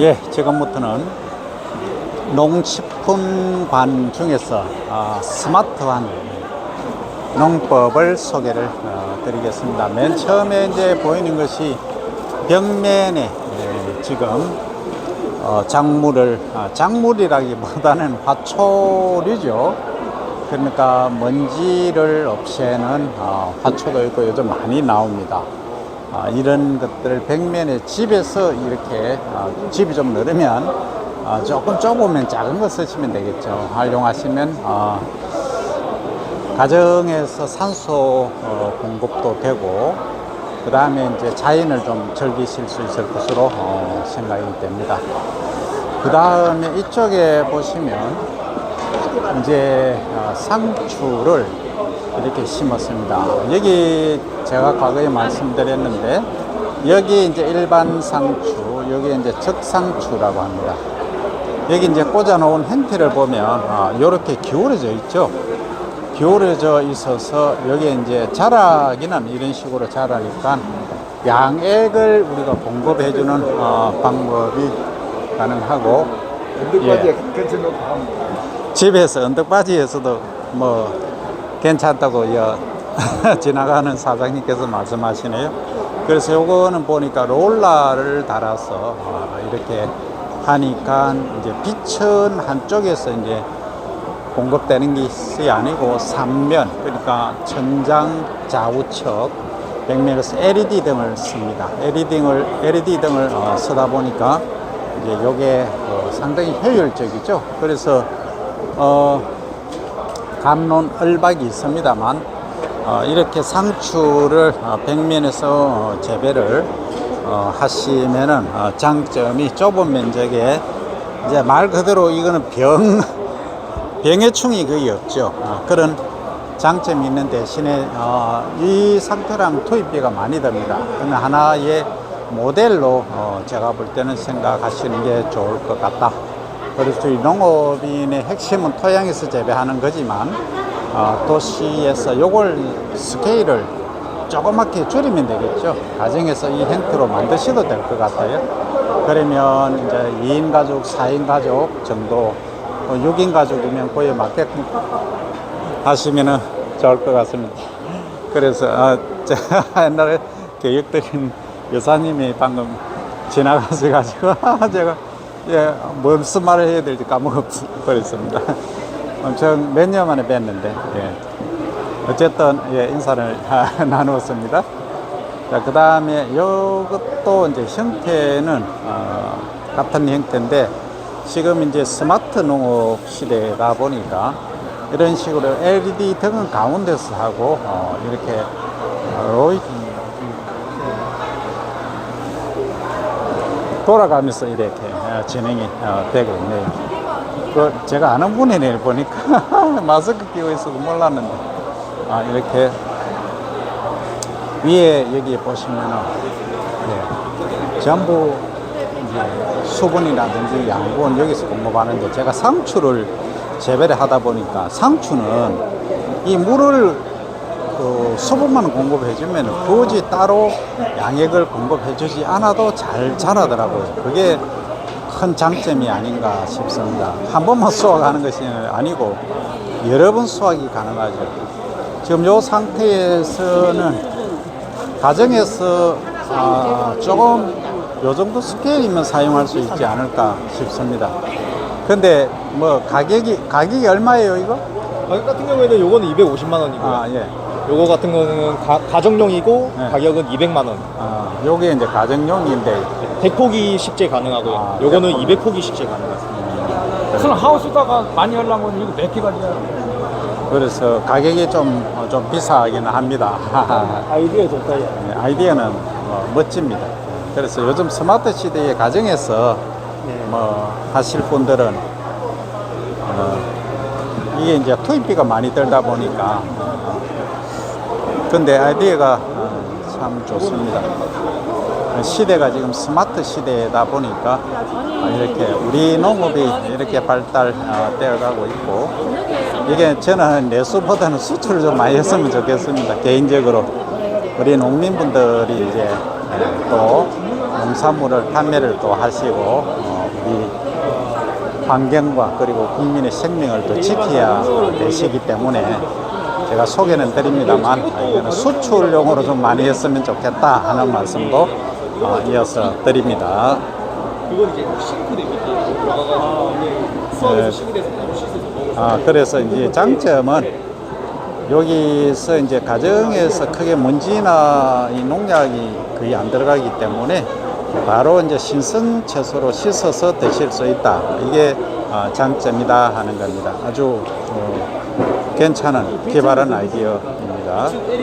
예, 지금부터는 농식품관 중에서 아, 스마트한 농법을 소개를 어, 드리겠습니다. 맨 처음에 이제 보이는 것이 벽면에 예, 지금 어, 작물을 아, 작물이라기보다는 화초류죠. 그러니까 먼지를 없애는 어, 화초도 있고 요즘 많이 나옵니다. 아, 이런 것들을 벽면에 집에서 이렇게 아, 집이 좀 넓으면 아, 조금 좁으면 작은 거 쓰시면 되겠죠. 활용하시면 아, 가정에서 산소 어, 공급도 되고 그 다음에 이제 자연을 좀 즐기실 수 있을 것으로 어, 생각이 됩니다. 그 다음에 이쪽에 보시면 이제 어, 상추를 이렇게 심었습니다. 여기 제가 과거에 말씀드렸는데 여기 이제 일반 상추, 여기 이제 적상추라고 합니다. 여기 이제 꽂아놓은 행태를 보면 이렇게 기울어져 있죠. 기울어져 있어서 여기 이제 자라기는 이런 식으로 자라니까 양액을 우리가 공급해주는 어, 방법이 가능하고 언덕바지에 가면 집에서 언덕바지에서도 뭐 괜찮다고 여, 지나가는 사장님께서 말씀하시네요. 그래서 요거는 보니까 롤라를 달아서 어, 이렇게 하니까 이제 빛은 한쪽에서 이제 공급되는 것이 아니고 삼면 그러니까 천장 좌우측 벽면에서 LED 등을 씁니다. LED 등을 LED 등을 어, 쓰다 보니까 이제 요게 어, 상당히 효율적이죠. 그래서 어, 감론 얼박이 있습니다만 어, 이렇게 상추를 어, 벽면에서 어, 재배를 어, 하시면은 어, 장점이 좁은 면적에 이제 말 그대로 이거는 병 병해충이 거의 없죠. 어, 그런 장점이 있는 대신에 어, 이 상태랑 투입비가 많이 듭니다. 그는 하나의 모델로 어, 제가 볼 때는 생각하시는 게 좋을 것 같다. 그래서 이 농업인의 핵심은 토양에서 재배하는 거지만 어, 도시에서 요걸 스케일을 조그맣게 줄이면 되겠죠. 가정에서 이 형태로 만드셔도 될 것 같아요. 그러면 이제 2인 가족, 4인 가족 정도, 어, 6인 가족이면 그에 맞게끔 하시면은 좋을 것 같습니다. 그래서 아, 제가 옛날에 교육드린 여사님이 방금 지나가셔가지고 제가 예 무슨 말을 해야 될지 까먹어버렸습니다. 엄청 몇 년 만에 뵀는데 예. 어쨌든 예, 인사를 나누었습니다. 자, 그 다음에 이것도 이제 형태는 어, 같은 형태인데 지금 이제 스마트 농업 시대다 보니까 이런 식으로 LED 등은 가운데서 하고 어, 이렇게 로이 돌아가면서 이렇게 어, 진행이 어, 되고 있네요. 그 제가 아는 분이네 보니까 마스크 끼고 있어서 몰랐는데 아 이렇게 위에 여기 보시면은 예, 전부 이제 수분이라든지 양분 여기서 공급하는데 제가 상추를 재배를 하다 보니까 상추는 이 물을 그 수분만 공급해 주면 굳이 따로 양액을 공급해 주지 않아도 잘 자라더라고요. 그게 큰 장점이 아닌가 싶습니다. 한 번만 수확하는 것이 아니고 여러 번 수확이 가능하죠. 지금 이 상태에서는 가정에서 아, 조금 요 정도 스케일이면 사용할 수 있지 않을까 싶습니다. 근데 뭐 가격이 가격이 얼마예요 이거? 가격 같은 경우에는 요거는 250만 원이고요. 아 예. 요거 같은 거는 가, 가정용이고 네. 가격은 200만 원. 아 요게 이제 가정용인데 100포기 식재 가능하고요. 아, 요거는 100 200포기 식재 가능하습니다. 무슨 하우스다가 많이 하려면 이거 몇 개가 돼야 그래서 가격이 좀, 어, 좀 비싸기는 합니다. 아이디어 좋다 야. 네, 아이디어는 뭐 멋집니다. 그래서 요즘 스마트 시대의 가정에서 뭐 하실 분들은 어, 이게 이제 투입비가 많이 들다 보니까 어, 근데 아이디어가 어, 참 좋습니다. 시대가 지금 스마트 시대다 보니까 어, 이렇게 우리 농업이 이렇게 발달되어 가고 있고 이게 저는 내수보다는 수출을 좀 많이 했으면 좋겠습니다. 개인적으로 우리 농민분들이 이제 또 농산물을 판매를 또 하시고 어, 우리 환경과 그리고 국민의 생명을 또 지켜야 되시기 때문에 제가 소개는 드립니다만 아, 이거는 수출용으로 좀 많이 했으면 좋겠다 하는 말씀도 어, 이어서 드립니다. 그건 이제 싱크대입니다. 들어가가지고 수압에서 싱크대에서 바로 씻어서 아, 그래서 이제 장점은 여기서 이제 가정에서 크게 먼지나 이 농약이 거의 안 들어가기 때문에 바로 이제 신선 채소로 씻어서 드실 수 있다. 이게 어, 장점이다 하는 겁니다. 아주 어, 괜찮은 개발한 아이디어입니다.